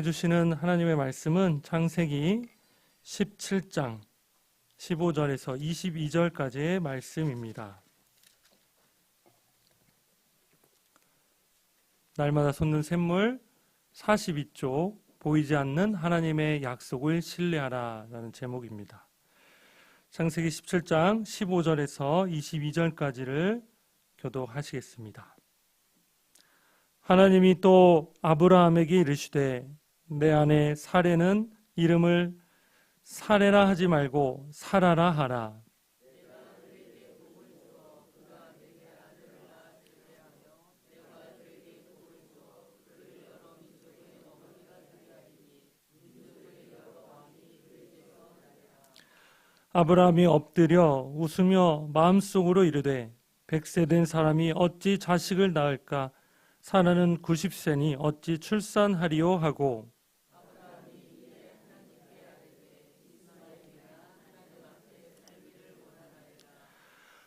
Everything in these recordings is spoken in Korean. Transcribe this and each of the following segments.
주시는 하나님의 말씀은 창세기 17장 15절에서 22절까지의 말씀입니다. 날마다 솟는 샘물 42쪽 보이지 않는 하나님의 약속을 신뢰하라 라는 제목입니다. 창세기 17장 15절에서 22절까지를 교독하시겠습니다. 하나님이 또 아브라함에게 이르시되 내 안에 사례는 이름을 사례라 하지 말고 사라라 하라. 아브라함이 엎드려 웃으며 마음속으로 이르되 백세 된 사람이 어찌 자식을 낳을까? 사라는 90세니 어찌 출산하리요? 하고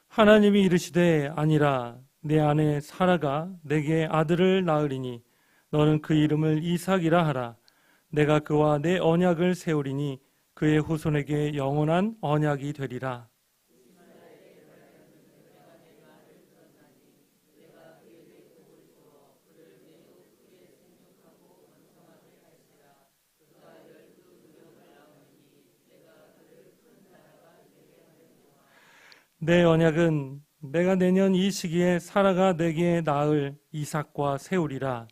하나님이 이르시되 아니라 내 아내 사라가 내게 아들을 낳으리니 너는 그 이름을 이삭이라 하라. 내가 그와 내 언약을 세우리니 그의 후손에게 영원한 언약이 되리라 내 언약은 내가 내년 이 시기에 사라가 내게 낳을 이삭과 세우리라.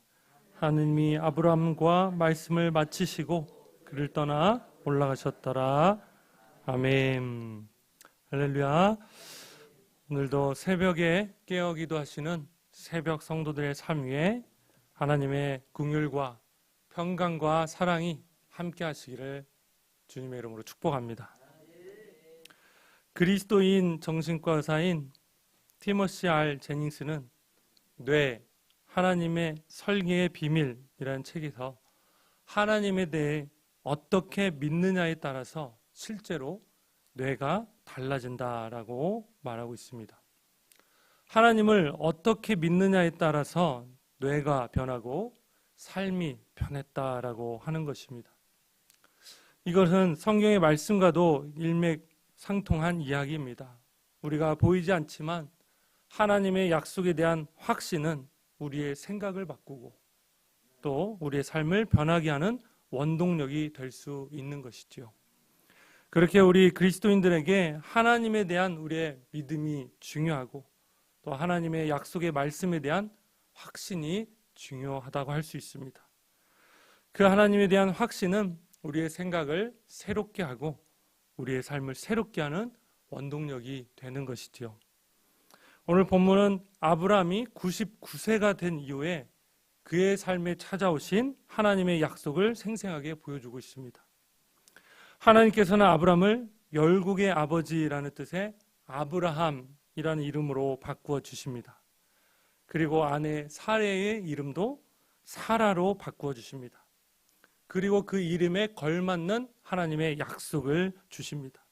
하느님이 아브라함과 말씀을 마치시고 그를 떠나 올라가셨더라. 아멘. 할렐루야. 오늘도 새벽에 깨어 기도하시는 새벽 성도들의 삶 위에 하나님의 궁율과 평강과 사랑이 함께 하시기를 주님의 이름으로 축복합니다. 그리스도인 정신과 의사인 티머시 알 제닝스는 뇌 하나님의 설계의 비밀이라는 책에서 하나님에 대해 어떻게 믿느냐에 따라서 실제로 뇌가 달라진다라고 말하고 있습니다. 하나님을 어떻게 믿느냐에 따라서 뇌가 변하고 삶이 변했다라고 하는 것입니다. 이것은 성경의 말씀과도 일맥 상통한 이야기입니다. 우리가 보이지 않지만 하나님의 약속에 대한 확신은 우리의 생각을 바꾸고 또 우리의 삶을 변하게 하는 원동력이 될 수 있는 것이지요. 그렇게 우리 그리스도인들에게 하나님에 대한 우리의 믿음이 중요하고 또 하나님의 약속의 말씀에 대한 확신이 중요하다고 할 수 있습니다. 그 하나님에 대한 확신은 우리의 생각을 새롭게 하고 우리의 삶을 새롭게 하는 원동력이 되는 것이지요. 오늘 본문은 아브라함이 99세가 된 이후에 그의 삶에 찾아오신 하나님의 약속을 생생하게 보여주고 있습니다. 하나님께서는 아브라함을 열국의 아버지라는 뜻의 아브라함이라는 이름으로 바꾸어 주십니다. 그리고 아내 사레의 이름도 사라로 바꾸어 주십니다. 그리고 그 이름에 걸맞는 하나님의 약속을 주십니다.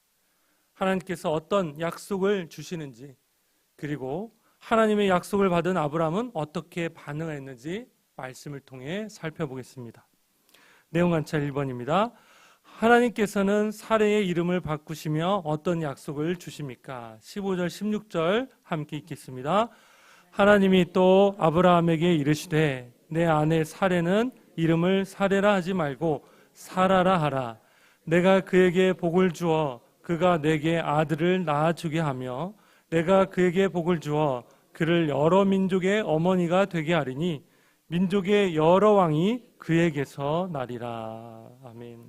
하나님께서 어떤 약속을 주시는지 그리고 하나님의 약속을 받은 아브라함은 어떻게 반응했는지 말씀을 통해 살펴보겠습니다. 내용 관찰 1번입니다. 하나님께서는 사례의 이름을 바꾸시며 어떤 약속을 주십니까? 15절 16절 함께 읽겠습니다. 하나님이 또 아브라함에게 이르시되 내 아내 사례는 이름을 사례라 하지 말고 사라라 하라. 내가 그에게 복을 주어 그가 내게 아들을 낳아주게 하며 내가 그에게 복을 주어 그를 여러 민족의 어머니가 되게 하리니 민족의 여러 왕이 그에게서 나리라. 아멘.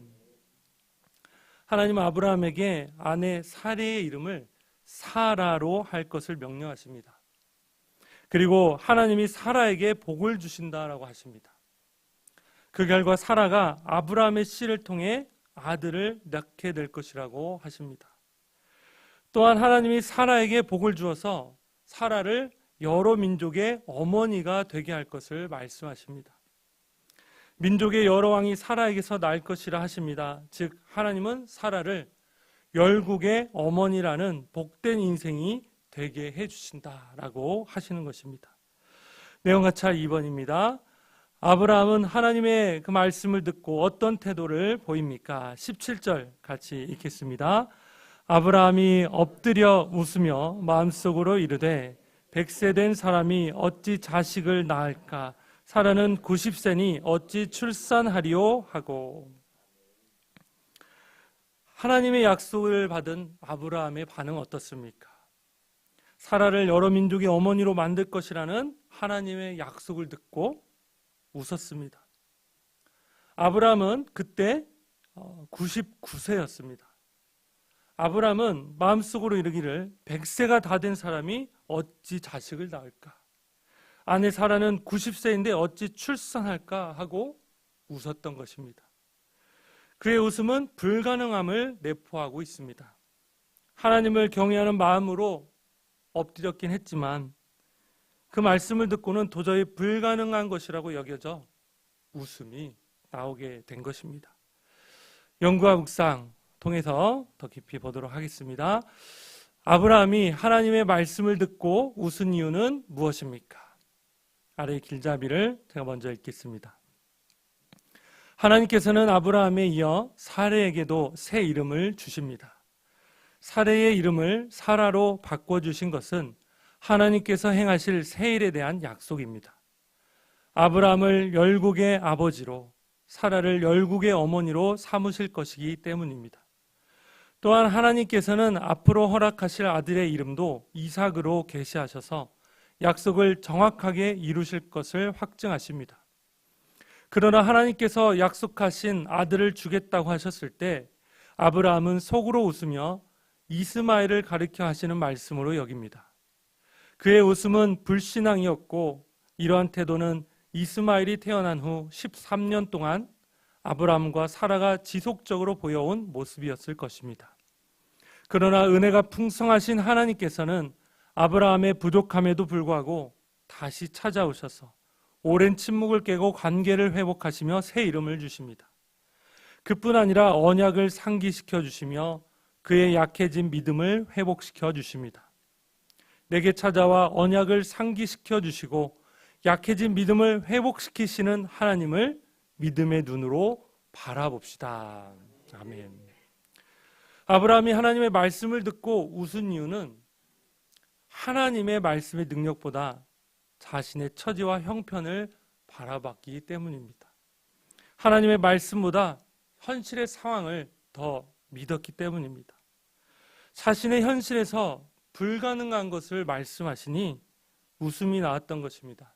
하나님 아브라함에게 아내 사례의 이름을 사라로 할 것을 명령하십니다. 그리고 하나님이 사라에게 복을 주신다라고 하십니다. 그 결과 사라가 아브라함의 씨를 통해 아들을 낳게 될 것이라고 하십니다. 또한 하나님이 사라에게 복을 주어서 사라를 여러 민족의 어머니가 되게 할 것을 말씀하십니다. 민족의 여러 왕이 사라에게서 날 것이라 하십니다. 즉 하나님은 사라를 열국의 어머니라는 복된 인생이 되게 해 주신다라고 하시는 것입니다. 내용 같이 2번입니다. 아브라함은 하나님의 그 말씀을 듣고 어떤 태도를 보입니까? 17절 같이 읽겠습니다. 아브라함이 엎드려 웃으며 마음속으로 이르되 백세 된 사람이 어찌 자식을 낳을까? 사라는 90세니 어찌 출산하리오 하고 하나님의 약속을 받은 아브라함의 반응 어떻습니까? 사라를 여러 민족의 어머니로 만들 것이라는 하나님의 약속을 듣고 웃었습니다. 아브라함은 그때 99세였습니다. 어, 아브라함은 마음속으로 이르기를 100세가 다 된 사람이 어찌 자식을 낳을까? 아내 사라는 90세인데 어찌 출산할까 하고 웃었던 것입니다. 그의 웃음은 불가능함을 내포하고 있습니다. 하나님을 경외하는 마음으로 엎드렸긴 했지만 그 말씀을 듣고는 도저히 불가능한 것이라고 여겨져 웃음이 나오게 된 것입니다. 연구와 묵상 통해서 더 깊이 보도록 하겠습니다. 아브라함이 하나님의 말씀을 듣고 웃은 이유는 무엇입니까? 아래 길잡이를 제가 먼저 읽겠습니다. 하나님께서는 아브라함에 이어 사레에게도 새 이름을 주십니다. 사레의 이름을 사라로 바꿔주신 것은 하나님께서 행하실 새 일에 대한 약속입니다. 아브라함을 열국의 아버지로 사라를 열국의 어머니로 삼으실 것이기 때문입니다. 또한 하나님께서는 앞으로 허락하실 아들의 이름도 이삭으로 계시하셔서 약속을 정확하게 이루실 것을 확증하십니다. 그러나 하나님께서 약속하신 아들을 주겠다고 하셨을 때 아브라함은 속으로 웃으며 이스마엘을 가리켜 하시는 말씀으로 여깁니다. 그의 웃음은 불신앙이었고 이러한 태도는 이스마엘이 태어난 후 13년 동안 아브라함과 사라가 지속적으로 보여온 모습이었을 것입니다. 그러나 은혜가 풍성하신 하나님께서는 아브라함의 부족함에도 불구하고 다시 찾아오셔서 오랜 침묵을 깨고 관계를 회복하시며 새 이름을 주십니다. 그뿐 아니라 언약을 상기시켜 주시며 그의 약해진 믿음을 회복시켜 주십니다. 내게 찾아와 언약을 상기시켜 주시고 약해진 믿음을 회복시키시는 하나님을 믿음의 눈으로 바라봅시다. 아멘. 아브라함이 하나님의 말씀을 듣고 웃은 이유는 하나님의 말씀의 능력보다 자신의 처지와 형편을 바라봤기 때문입니다. 하나님의 말씀보다 현실의 상황을 더 믿었기 때문입니다. 자신의 현실에서 불가능한 것을 말씀하시니 웃음이 나왔던 것입니다.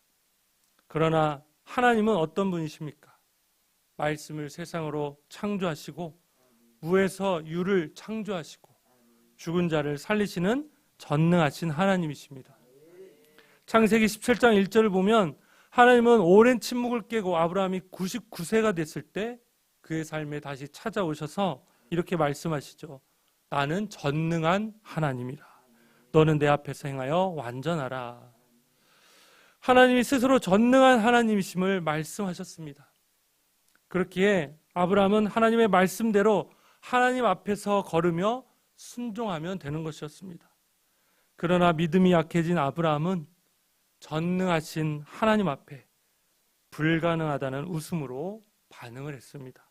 그러나 하나님은 어떤 분이십니까? 말씀을 세상으로 창조하시고 무에서 유를 창조하시고 죽은 자를 살리시는 전능하신 하나님이십니다. 창세기 17장 1절을 보면 하나님은 오랜 침묵을 깨고 아브라함이 99세가 됐을 때 그의 삶에 다시 찾아오셔서 이렇게 말씀하시죠. 나는 전능한 하나님이라. 너는 내 앞에서 행하여 완전하라. 하나님이 스스로 전능한 하나님이심을 말씀하셨습니다. 그렇기에 아브라함은 하나님의 말씀대로 하나님 앞에서 걸으며 순종하면 되는 것이었습니다. 그러나 믿음이 약해진 아브라함은 전능하신 하나님 앞에 불가능하다는 웃음으로 반응을 했습니다.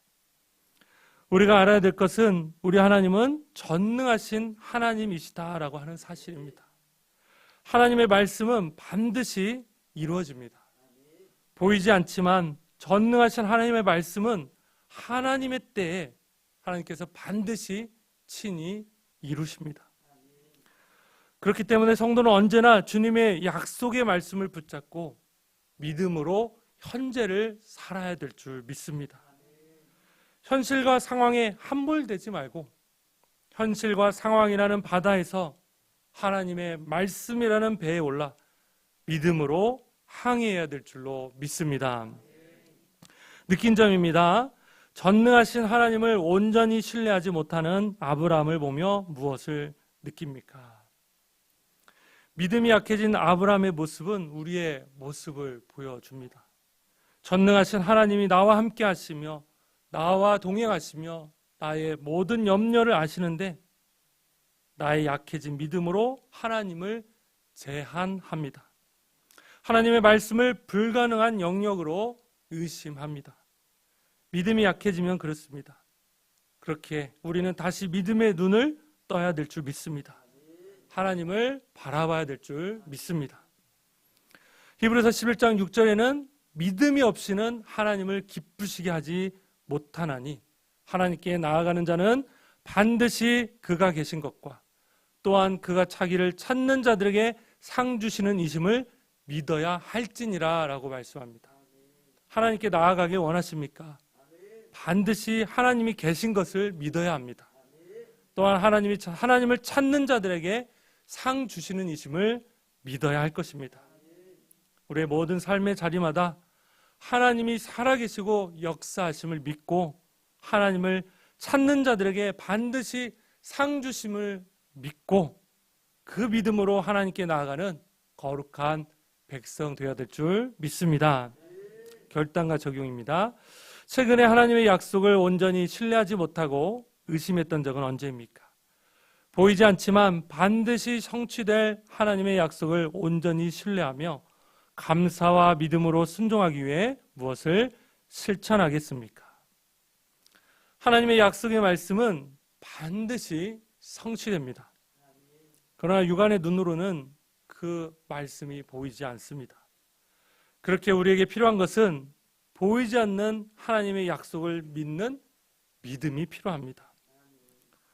우리가 알아야 될 것은 우리 하나님은 전능하신 하나님이시다라고 하는 사실입니다. 하나님의 말씀은 반드시 이루어집니다. 보이지 않지만 전능하신 하나님의 말씀은 하나님의 때에 하나님께서 반드시 친히 이루십니다. 그렇기 때문에 성도는 언제나 주님의 약속의 말씀을 붙잡고 믿음으로 현재를 살아야 될 줄 믿습니다. 현실과 상황에 함몰되지 말고 현실과 상황이라는 바다에서 하나님의 말씀이라는 배에 올라 믿음으로 항해해야 될 줄로 믿습니다. 느낀 점입니다. 전능하신 하나님을 온전히 신뢰하지 못하는 아브라함을 보며 무엇을 느낍니까? 믿음이 약해진 아브라함의 모습은 우리의 모습을 보여줍니다. 전능하신 하나님이 나와 함께 하시며 나와 동행하시며 나의 모든 염려를 아시는데 나의 약해진 믿음으로 하나님을 제한합니다. 하나님의 말씀을 불가능한 영역으로 의심합니다. 믿음이 약해지면 그렇습니다. 그렇게 우리는 다시 믿음의 눈을 떠야 될 줄 믿습니다. 하나님을 바라봐야 될 줄 믿습니다. 히브리서 11장 6절에는 믿음이 없이는 하나님을 기쁘시게 하지 못하나니 하나님께 나아가는 자는 반드시 그가 계신 것과 또한 그가 자기를 찾는 자들에게 상 주시는 이심을 믿어야 할지니라라고 말씀합니다. 하나님께 나아가길 원하십니까? 반드시 하나님이 계신 것을 믿어야 합니다. 또한 하나님이 하나님을 찾는 자들에게 상 주시는 이심을 믿어야 할 것입니다. 우리의 모든 삶의 자리마다 하나님이 살아계시고 역사하심을 믿고 하나님을 찾는 자들에게 반드시 상 주심을 믿고 그 믿음으로 하나님께 나아가는 거룩한 백성 되어야 될 줄 믿습니다. 결단과 적용입니다. 최근에 하나님의 약속을 온전히 신뢰하지 못하고 의심했던 적은 언제입니까? 보이지 않지만 반드시 성취될 하나님의 약속을 온전히 신뢰하며 감사와 믿음으로 순종하기 위해 무엇을 실천하겠습니까? 하나님의 약속의 말씀은 반드시 성취됩니다. 그러나 육안의 눈으로는 그 말씀이 보이지 않습니다. 그렇게 우리에게 필요한 것은 보이지 않는 하나님의 약속을 믿는 믿음이 필요합니다.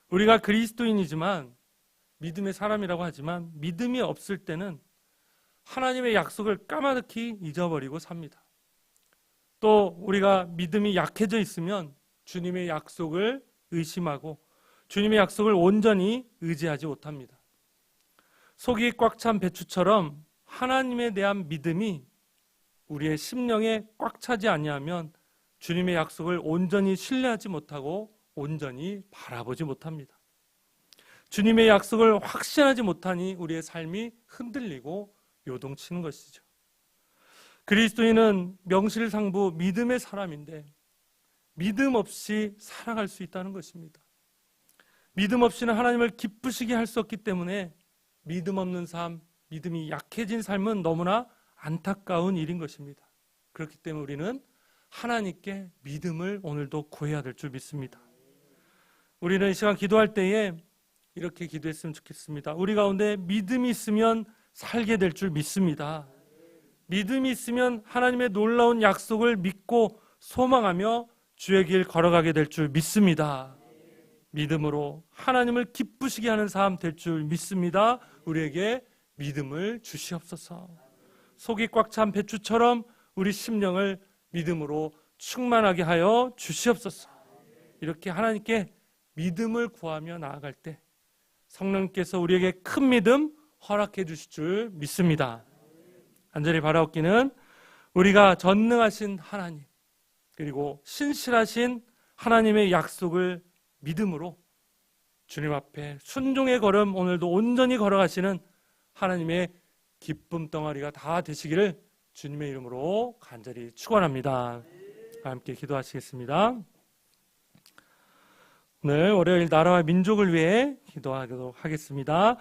우리가 그리스도인이지만 믿음의 사람이라고 하지만 믿음이 없을 때는 하나님의 약속을 까마득히 잊어버리고 삽니다. 또 우리가 믿음이 약해져 있으면 주님의 약속을 의심하고 주님의 약속을 온전히 의지하지 못합니다. 속이 꽉 찬 배추처럼 하나님에 대한 믿음이 우리의 심령에 꽉 차지 아니하면 주님의 약속을 온전히 신뢰하지 못하고 온전히 바라보지 못합니다. 주님의 약속을 확신하지 못하니 우리의 삶이 흔들리고 요동치는 것이죠. 그리스도인은 명실상부 믿음의 사람인데 믿음 없이 살아갈 수 있다는 것입니다. 믿음 없이는 하나님을 기쁘시게 할 수 없기 때문에 믿음 없는 삶, 믿음이 약해진 삶은 너무나 안타까운 일인 것입니다. 그렇기 때문에 우리는 하나님께 믿음을 오늘도 구해야 될 줄 믿습니다. 우리는 이 시간 기도할 때에 이렇게 기도했으면 좋겠습니다. 우리 가운데 믿음이 있으면 살게 될 줄 믿습니다. 믿음이 있으면 하나님의 놀라운 약속을 믿고 소망하며 주의 길 걸어가게 될 줄 믿습니다. 믿음으로 하나님을 기쁘시게 하는 삶될줄 믿습니다. 우리에게 믿음을 주시옵소서. 속이 꽉 찬 배추처럼 우리 심령을 믿음으로 충만하게 하여 주시옵소서. 이렇게 하나님께 믿음을 구하며 나아갈 때 성령께서 우리에게 큰 믿음 허락해 주실 줄 믿습니다. 간절히 바라옵기는 우리가 전능하신 하나님 그리고 신실하신 하나님의 약속을 믿음으로 주님 앞에 순종의 걸음 오늘도 온전히 걸어가시는 하나님의 기쁨 덩어리가 다 되시기를 주님의 이름으로 간절히 축원합니다. 함께 기도하시겠습니다. 오늘 월요일 나라와 민족을 위해 기도하도록 하겠습니다.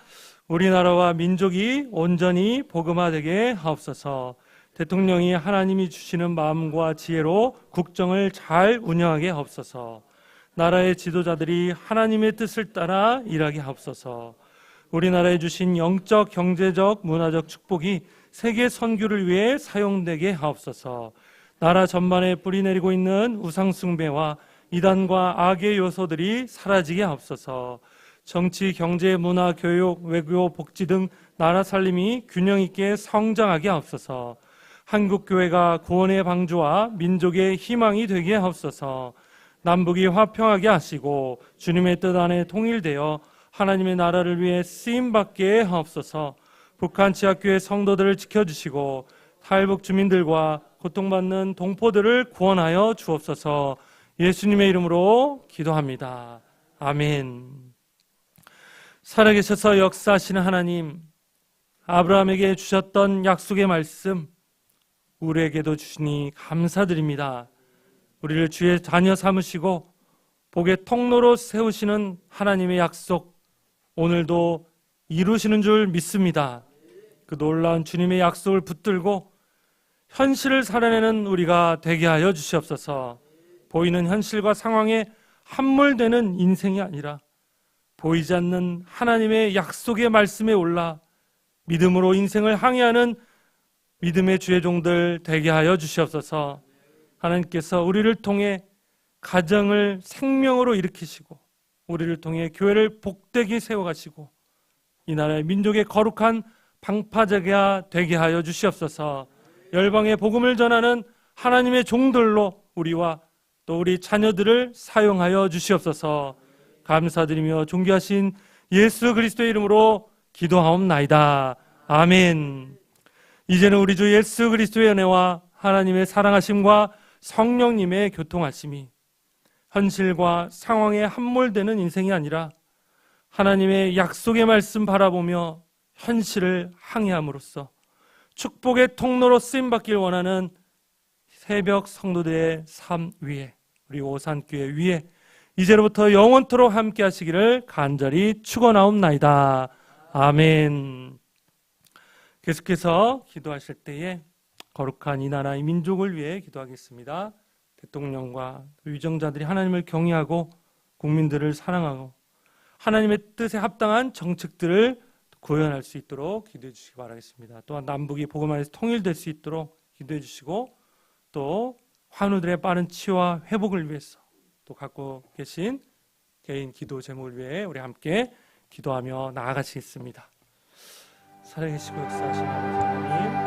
우리나라와 민족이 온전히 복음화되게 하옵소서. 대통령이 하나님이 주시는 마음과 지혜로 국정을 잘 운영하게 하옵소서. 나라의 지도자들이 하나님의 뜻을 따라 일하게 하옵소서. 우리나라에 주신 영적, 경제적, 문화적 축복이 세계 선교를 위해 사용되게 하옵소서. 나라 전반에 뿌리내리고 있는 우상숭배와 이단과 악의 요소들이 사라지게 하옵소서. 정치, 경제, 문화, 교육, 외교, 복지 등 나라 살림이 균형 있게 성장하게 하옵소서. 한국 교회가 구원의 방주와 민족의 희망이 되게 하옵소서. 남북이 화평하게 하시고 주님의 뜻 안에 통일되어 하나님의 나라를 위해 쓰임 받게 하옵소서. 북한 지하교회 성도들을 지켜주시고 탈북 주민들과 고통받는 동포들을 구원하여 주옵소서. 예수님의 이름으로 기도합니다. 아멘. 살아계셔서 역사하시는 하나님, 아브라함에게 주셨던 약속의 말씀, 우리에게도 주시니 감사드립니다. 우리를 주의 자녀 삼으시고 복의 통로로 세우시는 하나님의 약속, 오늘도 이루시는 줄 믿습니다. 그 놀라운 주님의 약속을 붙들고 현실을 살아내는 우리가 되게 하여 주시옵소서. 보이는 현실과 상황에 함몰되는 인생이 아니라 보이지 않는 하나님의 약속의 말씀에 올라 믿음으로 인생을 항해하는 믿음의 주의 종들 되게 하여 주시옵소서. 하나님께서 우리를 통해 가정을 생명으로 일으키시고 우리를 통해 교회를 복되게 세워가시고 이 나라의 민족의 거룩한 방파제가 되게 하여 주시옵소서. 열방의 복음을 전하는 하나님의 종들로 우리와 또 우리 자녀들을 사용하여 주시옵소서. 감사드리며 존귀하신 예수 그리스도의 이름으로 기도하옵나이다. 아멘. 이제는 우리 주 예수 그리스도의 은혜와 하나님의 사랑하심과 성령님의 교통하심이 현실과 상황에 함몰되는 인생이 아니라 하나님의 약속의 말씀 바라보며 현실을 항해함으로써 축복의 통로로 쓰임 받길 원하는 새벽 성도들의 삶 위에 우리 오산교회 위에 이제로부터 영원토록 함께 하시기를 간절히 축원하옵나이다. 아멘. 계속해서 기도하실 때에 거룩한 이 나라의 민족을 위해 기도하겠습니다. 대통령과 위정자들이 하나님을 경외하고 국민들을 사랑하고 하나님의 뜻에 합당한 정책들을 구현할 수 있도록 기도해 주시기 바라겠습니다. 또한 남북이 복음 안에서 통일될 수 있도록 기도해 주시고 또 환우들의 빠른 치유와 회복을 위해서 또 갖고 계신 개인 기도 제목을 위해 우리 함께 기도하며 나아가시겠습니다. 살아계시고 아버지 하나님